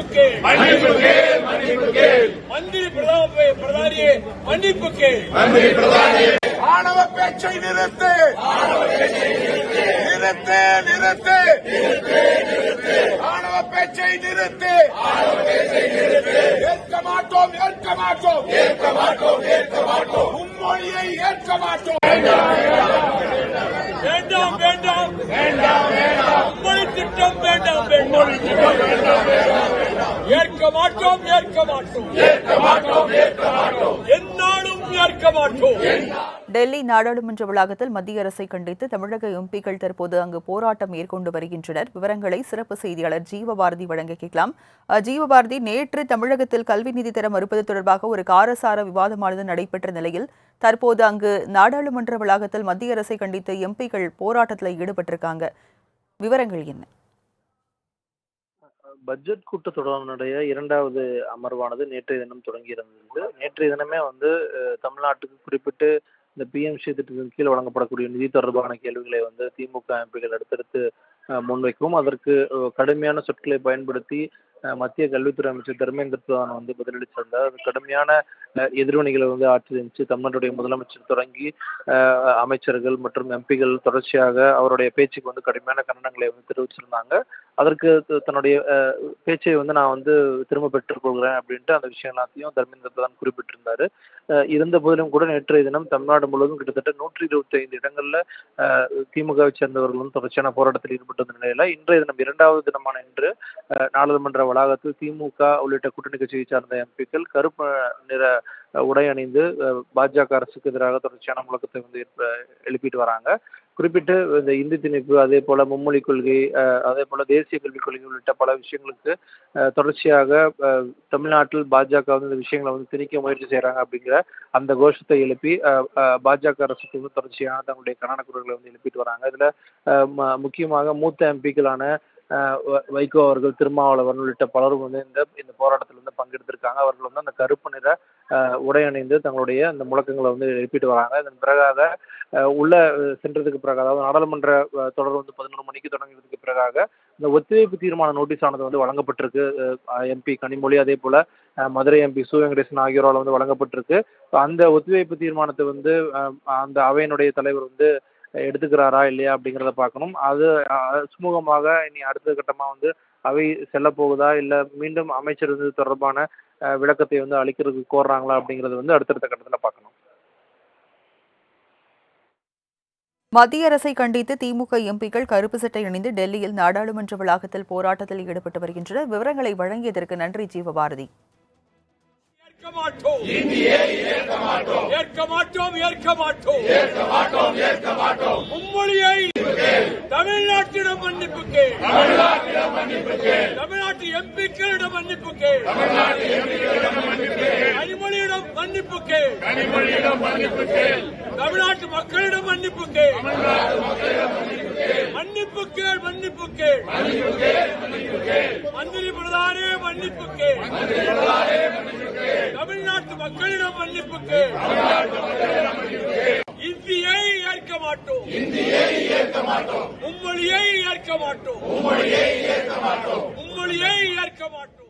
மன்னிப்பு கேள். மன்னிப்பு கேள் மந்திரி பிரதானியே மன்னிப்பு கேள் மந்திரி பிரதானி ஆணவ பேச்சை நிறுத்து நிறுத்து நிறுத்து ஆணவ பேச்சை நிறுத்து ஏற்க மாட்டோம் ஏற்க மாட்டோம் ஏற்க மாட்டோம் ஏற்க மாட்டோம் மும்மொழியை ஏற்க மாட்டோம் வேண்டாம் வேண்டாம் வேண்டாம் வேண்டாம் உம்மொழி திட்டம் வேண்டாம் வேண்டாம் ஏற்க மாட்டோம் ஏற்க மாட்டோம். ஏற்க மாட்டோம் ஏற்க மாட்டோம். எந்நாளும் ஏற்க மாட்டோம். டெல்லி நாடாளுமன்ற வளாகத்தில் மத்திய அரசை கண்டித்து தமிழக எம்பிக்கள் தற்போது அங்கு போராட்டம் மேற்கொண்டு வருகின்றனர். விவரங்களை சிறப்பு செய்தியாளர் ஜீவபாரதி வழங்க கேட்கலாம். ஜீவபாரதி நேற்று தமிழகத்தில் கல்வி நிதி தர மறுப்பது தொடர்பாக ஒரு காரசார விவாதமானது நடைபெற்ற நிலையில் தற்போது அங்கு நாடாளுமன்ற வளாகத்தில் மத்திய அரசை கண்டித்து எம்பிக்கள் போராட்டத்தில் ஈடுபட்டிருக்காங்க. விவரங்கள் என்ன? பட்ஜெட் கூட்டத்தொடரினுடைய இரண்டாவது அமர்வானது நேற்றைய தினம் தொடங்கி இருந்தது நேற்றைய தினமே வந்து தமிழ்நாட்டுக்கு குறிப்பிட்டு இந்த பிஎம்சி திட்டத்தின் கீழ் வழங்கப்படக்கூடிய நிதி தொடர்பான கேள்விகளை வந்து திமுக எம்பிகள் அடுத்தடுத்து முன்வைக்கும் அதற்கு கடுமையான சொற்களை பயன்படுத்தி மத்திய கல்வித்துறை அமைச்சர் தர்மேந்திர பிரதான் வந்து பதிலளிச்சிருந்தார். கடுமையான எதிர்வினைகளை வந்து ஆட்சி இருந்துச்சு தமிழ்நாட்டுடைய முதலமைச்சர் தொடங்கி அமைச்சர்கள் மற்றும் எம்பிகள் தொடர்ச்சியாக அவருடைய பேச்சுக்கு வந்து கடுமையான கண்டனங்களை வந்து தெரிவிச்சிருந்தாங்க. அதற்கு தன்னுடைய பேச்சை வந்து நான் வந்து திரும்ப பெற்றுக்கொள்கிறேன் அப்படின்ட்டு அந்த விஷயம் எல்லாத்தையும் தர்மேந்திர பிரதான் குறிப்பிட்டிருந்தாரு. இருந்த போதிலும் கூட நேற்றைய தினம் தமிழ்நாடு முழுவதும் கிட்டத்தட்ட நூற்றி இருபத்தி ஐந்து இடங்களில் அஹ், திமுகவை சேர்ந்தவர்களும் தொடர்ச்சியான போராட்டத்தில் ஈடுபட்ட நிலையில இன்றைய தினம் இரண்டாவது தினமான இன்று நாடாளுமன்ற வளாகத்தில் திமுக உள்ளிட்ட கூட்டணி கட்சியை சார்ந்த எம்பிக்கள் கருப்பு நிற உடை அணிந்து பாஜக அரசுக்கு எதிராக தொடர்ச்சியான முழக்கத்தை வந்து எழுப்பிட்டு வராங்க. குறிப்பிட்டு இந்த இந்தி திணிப்பு அதே போல் மும்மொழி கொள்கை அதே போல் தேசிய கல்விக் கொள்கை உள்ளிட்ட பல விஷயங்களுக்கு தொடர்ச்சியாக தமிழ்நாட்டில் பாஜக வந்து இந்த விஷயங்களை வந்து திணிக்க முயற்சி செய்கிறாங்க அப்படிங்கிற அந்த கோஷத்தை எழுப்பி பாஜக அரசுக்கு வந்து தொடர்ச்சியான தங்களுடைய கண்டன குரல்களை வந்து எழுப்பிட்டு வராங்க. இதில் ம- முக்கியமாக மூத்த எம்பிக்களான வ- வைகோ அவர்கள் திருமாவளவன் உள்ளிட்ட பலரும் வந்து இந்த இந்த போராட்டத்தில் வந்து பங்கெடுத்திருக்காங்க. அவர்கள் வந்து அந்த கருப்பு நிற உடை அணிந்து தங்களுடைய அந்த முழக்கங்களை வந்து எழுப்பிட்டு வராங்க. அதன் பிறகாக உள்ள சென்றதுக்கு பிறகு அதாவது நாடாளுமன்ற தொடர் வந்து பதினோரு மணிக்கு தொடங்கியதுக்கு பிறகாக இந்த ஒத்திவைப்பு தீர்மான நோட்டீஸ் ஆனது வந்து வழங்கப்பட்டிருக்கு. எம்பி கனிமொழி அதே போல மதுரை எம்பி சு வெங்கடேசன் ஆகியோரால் வந்து வழங்கப்பட்டிருக்கு. அந்த ஒத்திவைப்பு தீர்மானத்தை வந்து அந்த அவையினுடைய தலைவர் வந்து எடுத்துக்கிறாரா இல்லையா அப்படிங்கிறத பார்க்கணும். அது சுமூகமாக இனி அடுத்த கட்டமாக வந்து அவை செல்ல போகுதா? இல்ல மீண்டும் அமைச்சர் இது தொடர்பான விளக்கத்தை வந்து அளிக்கிறதுக்கு கோர்றாங்களா அப்படிங்கறது வந்து அடுத்தடுத்த கட்டத்துல பார்க்கணும். மத்திய அரசை கண்டித்து திமுக எம்பிக்கள் கருப்பு சட்டை அணிந்து டெல்லியில் நாடாளுமன்ற வளாகத்தில் போராட்டத்தில் ஈடுபட்டு வருகின்றனர். விவரங்களை வழங்கியதற்கு நன்றி ஜீவபாரதி. ஏற்க மாட்டோம். ஏற்க மாட்டோம். ஏற்க மாட்டோம் ஏற்க மாட்டோம் ஏற்க மாட்டோம் ஏற்க மாட்டோம் மும்மொழியை தமிழ்நாட்டிடம் மன்னிப்பு கேள் தமிழ்நாட்டிடம் மன்னிப்பு கேள் தமிழ்நாட்டு மன்னிப்புக்கு. கனிமொழியிடம் மன்னிப்புக்கு. கனிமொழியிடம் மன்னிப்பு தமிழ்நாட்டு மக்களிடம் மன்னிப்புக்கு. மன்னிப்புக்கு மன்னிப்புக்கு. மந்திரி பிரதானே மன்னிப்புக்கு. தமிழ்நாட்டு மக்களிடம் மன்னிப்புக்கு. இந்தியை ஏற்க மாட்டோம். இந்தியை ஏற்க மாட்டோம். உம்மொழியை ஏற்க மாட்டோம் உம்மொழியை ஏற்க மாட்டோம் உம்மொழியை ஏற்க மாட்டோம்.